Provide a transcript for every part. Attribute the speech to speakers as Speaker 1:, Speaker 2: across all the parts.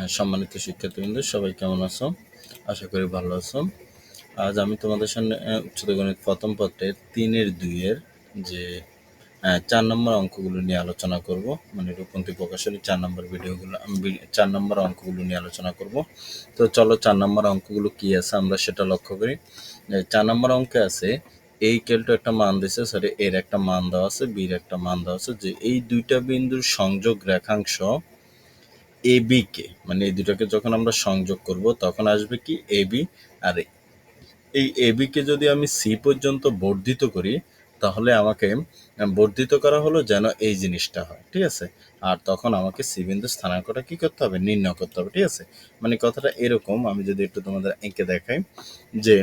Speaker 1: আহ, সম্মানিত শিক্ষার্থীবৃন্দ সবাই কেমন আছো? আশা করি ভালো আছো। আজ আমি তোমাদের সামনে উচ্চতর গণিত প্রথম পত্রের তিনের দুইয়ের যে চার নম্বর অঙ্কগুলো নিয়ে আলোচনা করব মানে রূপন্থী প্রকাশের চার নম্বর ভিডিওগুলো আমি চার নম্বর অঙ্কগুলো নিয়ে আলোচনা করব। তো চলো চার নম্বর অঙ্কগুলো কি আছে আমরা সেটা লক্ষ্য করি। চার নম্বর অঙ্কে আছে এই কেলটো একটা মান দিছে সরি এর একটা মান দেওয়া আছে বির একটা মান দেওয়া আছে যে এই দুইটা বিন্দুর সংযোগ রেখাংশ এ বি কে মানে এই দুটাকে যখন আমরা সংযোগ করব, তখন আসবে কি? এ বি আর এই এ বি কে যদি আমি সি পর্যন্ত বর্ধিত করি, তাহলে আমাকে বর্ধিত করা হলো যেন এই জিনিসটা হয়, ঠিক আছে? আর তখন আমাকে সি বিন্দু স্থানাঙ্কটা কি করতে হবে? নির্ণয় করতে হবে, ঠিক আছে? মানে কথাটা এরকম, আমি যদি একটু তোমাদের এঁকে দেখাই, যে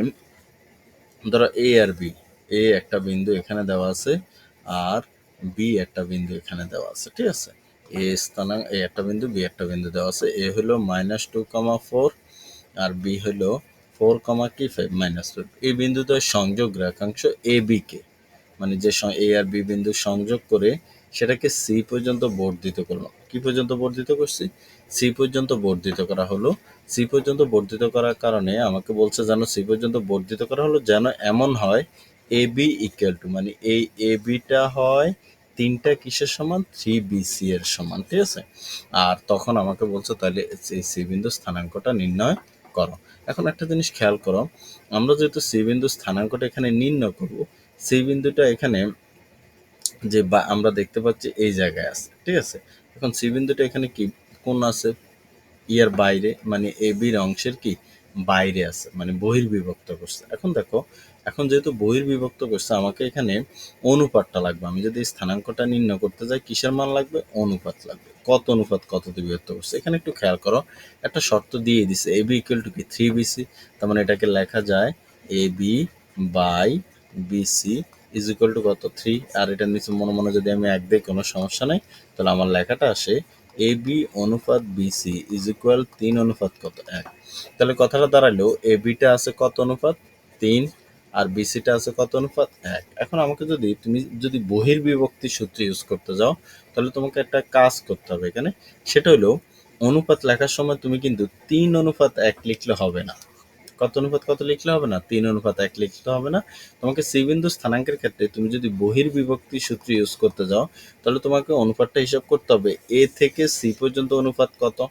Speaker 1: ধরো এ আর বি এ একটা বিন্দু এখানে দেওয়া আছে, আর বি একটা বিন্দু এখানে দেওয়া আছে, ঠিক আছে? এ স্থানাঙ্ক, এ একটা বিন্দু, বি একটা বিন্দু দেওয়া আছে। এ হলো মাইনাস টু কমা ফোর আর বি হলো ফোর কমা কি ফাইভ মাইনাস টু এই বিন্দুতে সংযোগ রেখাংশ এ, বি কে। মানে যে এ আর বি বিন্দু সংযোগ করে সেটাকে সি পর্যন্ত বর্ধিত করলাম। কি পর্যন্ত বর্ধিত করছি? সি পর্যন্ত বর্ধিত করা হলো। সি পর্যন্ত বর্ধিত করার কারণে আমাকে বলছে যেন সি পর্যন্ত বর্ধিত করা হলো যেন এমন হয় এ বি ইকুয়াল টু মানে এই এ বিটা হয় তিনটা কিসের সমান? থ্রি বিসি এর সমান, ঠিক আছে? আর তখন আমাকে বলছে, তাহলে এই সি বিন্দু স্থানাঙ্কটা নির্ণয় করো। এখন একটা জিনিস খেয়াল করো, আমরা যেহেতু সি বিন্দু স্থানাঙ্কটা এখানে নির্ণয় করব সি বিন্দুটা এখানে যে বা, আমরা দেখতে পাচ্ছি এই জায়গায় আছে, ঠিক আছে? এখন সি বিন্দুটা এখানে কি, কোন আছে? ইয়ার বাইরে মানে এ বির অংশের কি? বাইরে আছে মানে বহির্বিভক্ত করছে। এখন দেখো এখন যেহেতু বহির্বিভক্ত করছে, আমাকে এখানে অনুপাতটা লাগবে। আমি যদি স্থানাঙ্কটা নির্ণয় করতে যাই, কিসের মান লাগবে? অনুপাত লাগবে। কত অনুপাত কততে বিভক্ত করছে? এখানে একটু খেয়াল করো, একটা শর্ত দিয়ে দিছে, এ বি ইকুয়াল টু কি? থ্রি বিসি তার মানে এটাকে লেখা যায় A B by BC is equal to কত? থ্রি আর এটার নিচে মনে মনে যদি আমি এক দিই, কোনো সমস্যা নেই। তাহলে আমার লেখাটা আসে এ বি অনুপাত বিসি ইজ ইকুয়াল তিন অনুপাত কত? এক। তাহলে কথাটা দাঁড়াল, এ বিটা আছে কত অনুপাত? তিন। আর বিসিটা আছে কত অনুপাত? এক। এখন আমাকে যদি তুমি যদি বহির্বিভক্তি সূত্র ইউজ করতে যাও, তাহলে তোমাকে একটা কাজ করতে হবে এখানে। সেটা হলো, অনুপাত লেখার সময় তুমি কিন্তু তিন অনুপাত এক লিখলে হবে না। কত অনুপাত কত লিখলে হবে না? তিন অনুপাত এক লিখলে হবে না। তোমাকে বিন্দু স্থানাঙ্কের ক্ষেত্রে তুমি যদি বহির্বিভক্তি সূত্র ইউজ করতে যাও, তাহলে তোমাকে অনুপাতটা হিসাব করতে হবে। এ থেকে সি পর্যন্ত অনুপাত কত?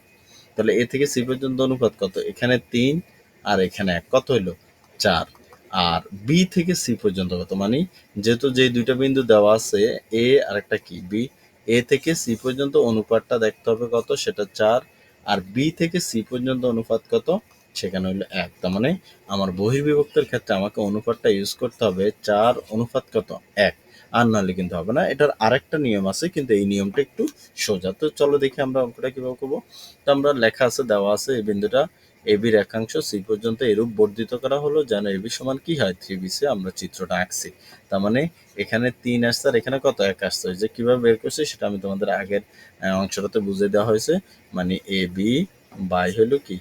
Speaker 1: তাহলে এ থেকে সি পর্যন্ত অনুপাত কত? এখানে তিন আর এখানে এক। কত হইল? চার। আর বি থেকে সি পর্যন্ত কত মানে? যেহেতু যে দুইটা বিন্দু দেওয়া আছে এ আর একটা কি? বি এ থেকে সি পর্যন্ত অনুপাতটা দেখতে হবে কত? সেটা চার। আর বি থেকে সি পর্যন্ত অনুপাত কত? সেখানে হলো এক। তার মানে আমার বহির্বিভক্তের ক্ষেত্রে আমাকে অনুপাতটা ইউজ করতে হবে চার, অনুপাত কত? এক। আর নাহলে কিন্তু হবে না। এটার আরেকটা নিয়ম আছে, কিন্তু এই নিয়মটা একটু সোজা। তো চলো দেখি আমরা অঙ্কটা কীভাবে করব। তো আমরা লেখা আছে, দেওয়া আছে এই বিন্দুটা। এবি রেখাংশ সি পর্যন্ত এরূপ বর্ধিত করা হলো যেন এবি সমান কি হয়? থ্রি বিসে আমরা চিত্রটা আঁকছি। তার মানে এখানে তিন আসছে আর এখানে কত এক আসছে? যে কীভাবে বের করছে সেটা আমি তোমাদের আগের অংশটাতে বুঝিয়ে দেওয়া হয়েছে। মানে এ বি বাই হলো কি?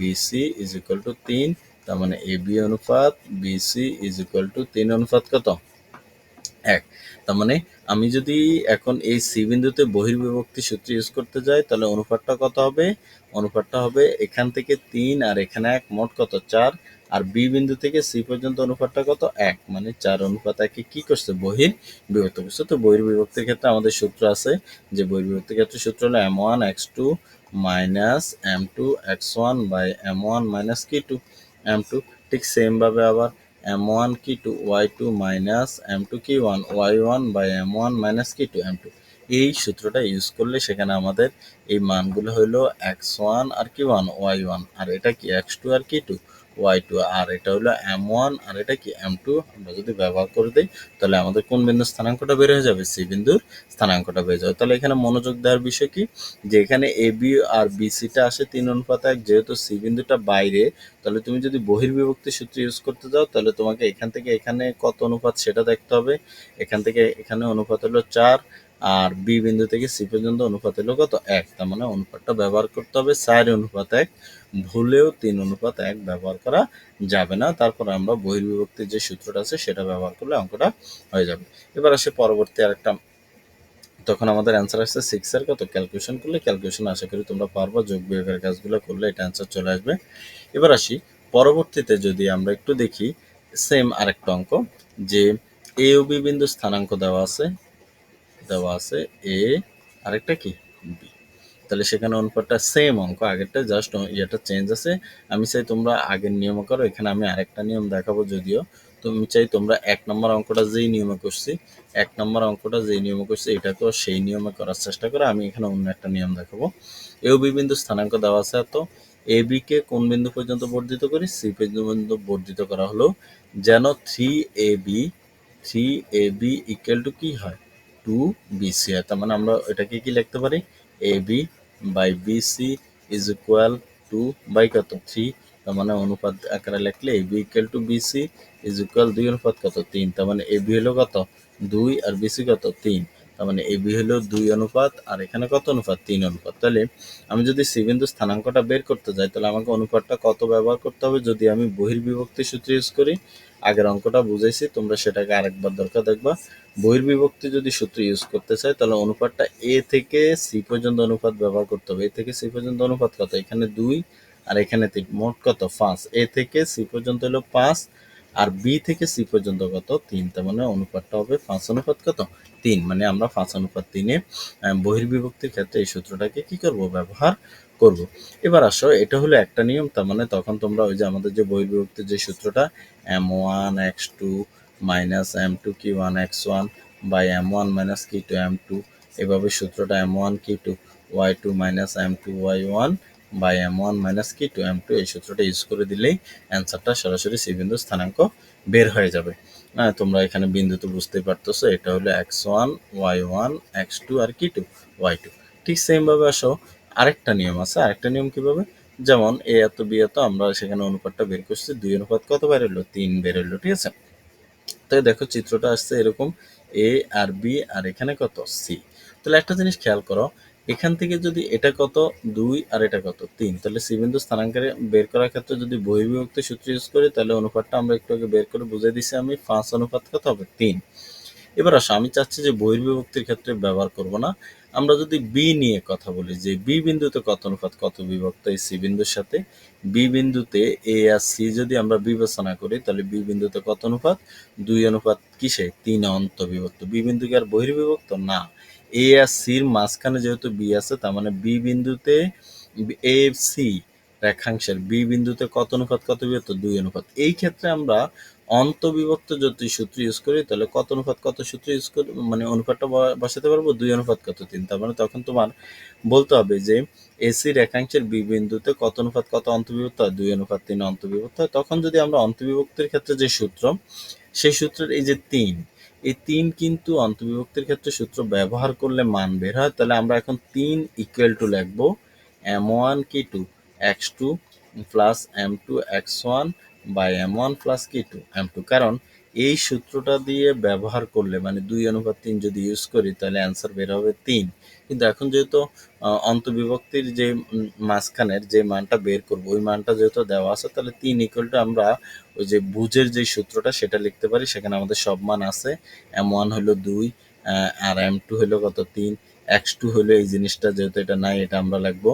Speaker 1: বিসি ইজ ইকুয়াল টু তিন, তার মানে এ বি অনুপাত বিসি ইজ ইকুয়াল টু তিন অনুপাত কত? এক। তার মানে আমি যদি এখন এই সি বিন্দুতে বহির্বিভক্তি সূত্র ইউজ করতে যাই, তাহলে অনুপাতটা কত হবে? অনুপাতটা হবে এখান থেকে তিন আর এখানে এক মোট কত? চার। আর বি বিন্দু থেকে সি পর্যন্ত অনুপাতটা কত? এক। মানে চার অনুপাত একে কি করছে? বহির বিভক্ত করছে। তো বহির্বিভক্তির ক্ষেত্রে আমাদের সূত্র আছে যে বহির্বিভক্তির ক্ষেত্রে সূত্র হলো M one X two minus M two X one by M one minus কি টু এম টু ঠিক সেম ভাবে আবার এম ওয়ান কি two Y two minus M two কি one Y one by M one minus কি two M two এই সূত্রটা use করলে সেখানে আমাদের এই মানগুলো হলো এক্স ওয়ান আর কি ওয়ান ওয়াই ওয়ান আর এটা কি এক্স টু আর কি টু ওয়াই টু আর এটা হলো এম ওয়ান আর এটা কি এম টু আমরা যদি ব্যবহার করে দিই, তাহলে আমাদের কোন বিন্দুর স্থানাঙ্কটা বের হয়ে যাবে? সি বিন্দুর স্থানাঙ্কটা বের যাবে। তাহলে এখানে মনোযোগ দেওয়ার বিষয় কি? যে এখানে এ বি আর বি সিটা আসে তিন অনুপাত এক, যেহেতু সি বিন্দুটা বাইরে, তাহলে তুমি যদি বহির্বিভক্তি সূত্র ইউজ করতে যাও, তাহলে তোমাকে এখান থেকে এখানে কত অনুপাত সেটা দেখতে হবে। এখান থেকে এখানে অনুপাত হলো চার আর বি বিন্দু থেকে সি পর্যন্ত অনুপাত হলো কত এক? তার মানে অনুপাতটা ব্যবহার করতে হবে চার অনুপাত এক। ভুলেও তিন অনুপাত এক ব্যবহার করা যাবে না। তারপর আমরা বহির্বিভক্তির যে সূত্রটা আছে সেটা ব্যবহার করলে অঙ্কটা হয়ে যাবে। এবার আসে পরবর্তী আরেকটা। তখন আমাদের অ্যান্সার আসছে সিক্স এর। কত? ক্যালকুলেশন করলে ক্যালকুলেশন আশা করি তোমরা পারবা। যোগ বিয়োগের কাজগুলো করলে এটা অ্যান্সার চলে আসবে। এবার আসি পরবর্তীতে যদি আমরা একটু দেখি সেম আরেকটা অঙ্ক যে এ ও বি বিন্দু স্থানাঙ্ক দেওয়া আছে। দেওয়া আছে এ, আরেকটা কি? বি। তাহলে সেখানে অনুপাতটা সেম অঙ্ক, আগেরটা জাস্ট ইয়েটা চেঞ্জ আছে। আমি চাই তোমরা আগের নিয়ম করো, এখানে আমি আরেকটা নিয়ম দেখাবো যদিও। তুমি চাই তোমরা এক নম্বর অঙ্কটা যেই নিয়মে করছি, এক নম্বর অঙ্কটা যেই নিয়মে করছি এটাকেও সেই নিয়মে করার চেষ্টা করে আমি এখানে অন্য একটা নিয়ম দেখাবো। এও বি বিন্দু স্থানাঙ্ক দেওয়া আছে এত। এ বি কে কোন বিন্দু পর্যন্ত বর্ধিত করি? সি পর্যন্ত বর্ধিত করা হলো। যেন three A B three A B equal to কি হয়? টু বিসি হয় তার মানে আমরা এটাকে কি লিখতে পারি? A B by BC is equal to by কত? থ্রি, তার মানে অনুপাত আকারে লিখলে A B equal to BC is equal দুই অনুপাত কত? তিন, তার মানে এ বি হলো কত? দুই আর বিসি কত? তিন। তার মানে এ বি হলো দুই অনুপাত, আর এখানে কত অনুপাত? তিন অনুপাত। তাহলে আমি যদি সি বিন্দু স্থানাঙ্কটা বের করতে যাই, তাহলে আমাকে অনুপাতটা কত ব্যবহার করতে হবে? যদি আমি বহির্বিভক্তি সূত্র ইউজ করি, আগের অঙ্কটা বুঝাইছি, তোমরা সেটাকে আরেকবার দরকার দেখবা। বহির্বিভক্তি যদি সূত্র ইউজ করতে চাই, তাহলে অনুপাতটা এ থেকে সি পর্যন্ত অনুপাত ব্যবহার করতে হবে। এ থেকে সি পর্যন্ত অনুপাত কত? এখানে দুই, আর এখানে মোট কত? পাঁচ। এ থেকে সি পর্যন্ত হলো পাঁচ আর বি থেকে সি পর্যন্ত কত? তিন। তার মানে অনুপাতটা হবে পাঁচ অনুপাত কত? তিন। মানে আমরা পাঁচ অনুপাত তিনে বহির্বিভক্তির ক্ষেত্রে এই সূত্রটাকে কি করব? ব্যবহার করব। এবার আসো, এটা হলো একটা নিয়ম। তার মানে তখন তোমরা ওই যে আমাদের যে বহির্বিভক্তির যে সূত্রটা M one X two minus M two কি one X one by M one minus কি টু এম টু এভাবে সূত্রটা এম ওয়ান কি two Y two minus M two Y one by M one minus কি two M two এই সূত্রটা use করে দিলেই অ্যান্সারটা সরাসরি সি বিন্দু স্থানাঙ্ক বের হয়ে যাবে। হ্যাঁ তোমরা এখানে বিন্দু তো বুঝতেই পারতেছো, এটা হলো X one Y one X two আর কি টু ওয়াই টু ঠিক সেমভাবে আসো, আরেকটা নিয়ম আছে, আরেকটা নিয়ম কীভাবে? যেমন এ এত বি এত, আমরা সেখানে অনুপাতটা বের করছি, দুই অনুপাত কত বের হলো? তিন বের হলো, ঠিক আছে? তো দেখো চিত্রটা আসছে এরকম এ আর বি আর এখানে কত? সি তাহলে একটা জিনিস খেয়াল করো এখান থেকে যদি এটা কত? দুই আর এটা কত? তিন। তাহলে সি বিন্দু স্থানাঙ্কারে বের করার ক্ষেত্রে যদি বহির্বিভক্তি সূত্র ইউজ করি, তাহলে অনুপাতটা আমরা একটু আগে বের করে বুঝিয়ে দিছি আমি। পাঁচ অনুপাত কত হবে? তিন। এবার আসো, আমি চাচ্ছি যে বহির্বিভক্তির ক্ষেত্রে ব্যবহার করব না। আমরা যদি বি নিয়ে কথা বলি, যে বি বিন্দুতে কত অনুপাত, কত বিভক্ত এই সি বিন্দুর সাথে? বি বিন্দুতে এ আর সি যদি আমরা বিবেচনা করি, তাহলে বি বিন্দুতে কত অনুপাত? দুই অনুপাত কিসে? তিন অন্ত বিভক্ত বি বিন্দু কি আর বহির্বিভক্ত? না। এ আর সির মাঝখানে যেহেতু বি আছে, তার মানে বি বিন্দুতে এ সি রেখাংশের বি বিন্দুতে কত অনুপাত, কত বিভক্ত? দুই অনুপাত। এই ক্ষেত্রে আমরা অন্তবিভক্ত যদি সূত্র ইউজ করি, তাহলে কত অনুপাত, কত সূত্র ইউজ করি মানে অনুপাতটা বসাতে পারব? দুই অনুপাত, কত তিন। তার মানে তখন তোমার বলতে হবে যে এসি রেখাংশের বি বিন্দুতে কত অনুপাত, কত অন্তবিভক্ত হয়? দুই অনুপাত, তিন অন্তবিভক্ত হয়। তখন যদি আমরা অন্তবিভক্তির ক্ষেত্রে যে সূত্র, সেই সূত্রের এই যে তিন এই তিন কিন্তু অন্তবিভক্তির ক্ষেত্রে সূত্র ব্যবহার করলে মান বের হয়, তাহলে আমরা এখন তিন ইকুয়াল টু লিখব এম ওয়ান কি two X two plus M two X one by M one plus কি টু এম টু কারণ এই সূত্রটা দিয়ে ব্যবহার করলে মানে দুই অনুপাত তিন যদি ইউজ করি, তাহলে অ্যান্সার বের হবে তিন। কিন্তু এখন যেহেতু অন্তবিভক্তির যে মাঝখানের যে মানটা বের করব, ওই মানটা যেহেতু দেওয়া আছে, তাহলে তিন ইকুয়াল টু আমরা ওই যে ভুজের যে সূত্রটা, সেটা লিখতে পারি। সেখানে আমাদের সব মান আছে। এম ওয়ান হলো দুই আর এম টু হলো কত? তিন। এক্স টু হলো এই জিনিসটা যেহেতু এটা নাই, এটা আমরা লিখব।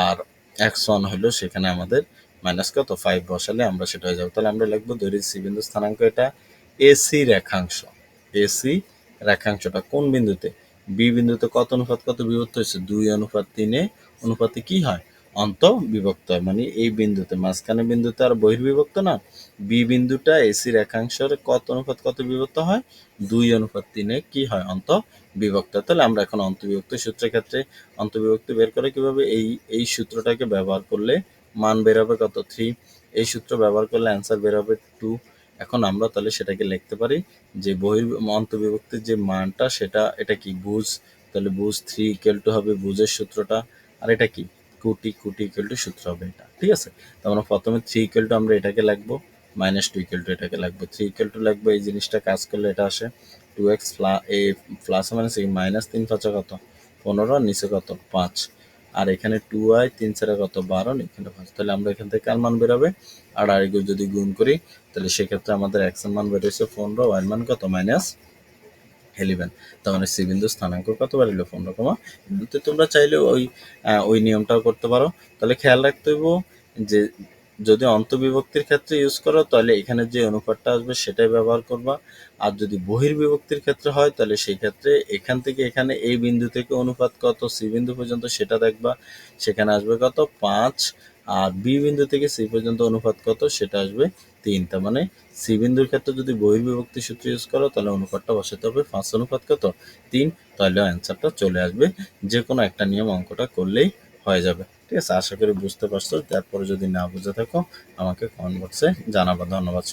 Speaker 1: আর এক্স ওয়ান হলো সেখানে আমাদের মাইনাস কত ফাইভ বসালে আমরা সেটা হয়ে যাব। তাহলে আমরা লিখব দৈরিক সি বিন্দু স্থানাঙ্ক এটা এসি রেখাংশ। এসি রেখাংশটা কোন বিন্দুতে? বি বিন্দুতে কত অনুপাত? কত বিভক্ত হয়েছে? দুই অনুপাত তিনে। অনুপাতে কি হয়? অন্ত বিভক্ত হয়। মানে এই বিন্দুতে, মাঝখানে বিন্দুতে আর বহির্বিভক্ত না। বি বিন্দুটা এসি রেখাংশের কত অনুপাত? কত বিভক্ত হয়? দুই অনুপাত তিনে কি হয়? অন্ত বিভক্ত। তাহলে আমরা এখন অন্তবিভক্ত সূত্রের ক্ষেত্রে অন্তবিভক্তি বের করে কীভাবে এই এই সূত্রটাকে ব্যবহার করলে মান বের হবে কত থ্রি এই সূত্র ব্যবহার করলে অ্যান্সার বের হবে টু এখন আমরা তাহলে সেটাকে লিখতে পারি যে বহির অন্তবিভক্তির যে মানটা সেটা, এটা কি বুঝ? তাহলে বুঝ থ্রি ইকুয়াল টু হবে বুঝের সূত্রটা। আর এটা কি? কুটি কুটি ইকুয়াল টু সূত্র হবে এটা। ঠিক আছে? তো আমরা প্রথমে থ্রি ইকুয়াল টু আমরা এটাকে লিখব মাইনাস টু ইকুয়াল টু এটাকে লাগবে থ্রি ইকুয়াল টু লাগবে এই জিনিসটা কাজ করলে এটা আসে টু এক্স প্লা এ প্লাস মাইনাস মাইনাস তিন পাঁচা কত? পনেরো, নিচে কত? পাঁচ। আর এখানে টু আই তিন চারে কত? বারো এখানে পাঁচ। তাহলে আমরা এখান থেকে কার মান বেরোবে? আর এগুলো যদি গুণ করি, তাহলে সেক্ষেত্রে আমাদের এক্সের মান বেরোচ্ছে পনেরো ওয়ান মান কত? মাইনাস হেলিবেন তখন সি বিন্দু স্থানাঙ্ক কত? বাড়িল পনেরো কমা। তোমরা চাইলে ওই ওই নিয়মটাও করতে পারো। তাহলে খেয়াল রাখতে হইব যে যদি অন্তবিভক্তির ক্ষেত্রে ইউজ করো, তাহলে এখানে যে অনুপাতটা আসবে সেটাই ব্যবহার করবা। আর যদি বহির্বিভক্তির ক্ষেত্রে হয়, তাহলে সেই ক্ষেত্রে এখান থেকে এখানে এই বিন্দু থেকে অনুপাত কত সি বিন্দু পর্যন্ত সেটা দেখবা। সেখানে আসবে কত? পাঁচ। আর বি বিন্দু থেকে সি পর্যন্ত অনুপাত কত? সেটা আসবে তিন। তার মানে সি বিন্দুর ক্ষেত্রে যদি বহির্বিভক্তি সূত্র ইউজ করো, তাহলে অনুপাতটা বসাতে হবে। পাঁচ অনুপাত কত? তিন। তাহলে অ্যান্সারটা চলে আসবে। যে কোনো একটা নিয়ম অঙ্কটা করলেই হয়ে যাবে। ঠিক আছে? আশা করি বুঝতে পারছ। তারপরে যদি না বুঝে থাকো, আমাকে কমেন্ট বক্সে জানাব। ধন্যবাদ।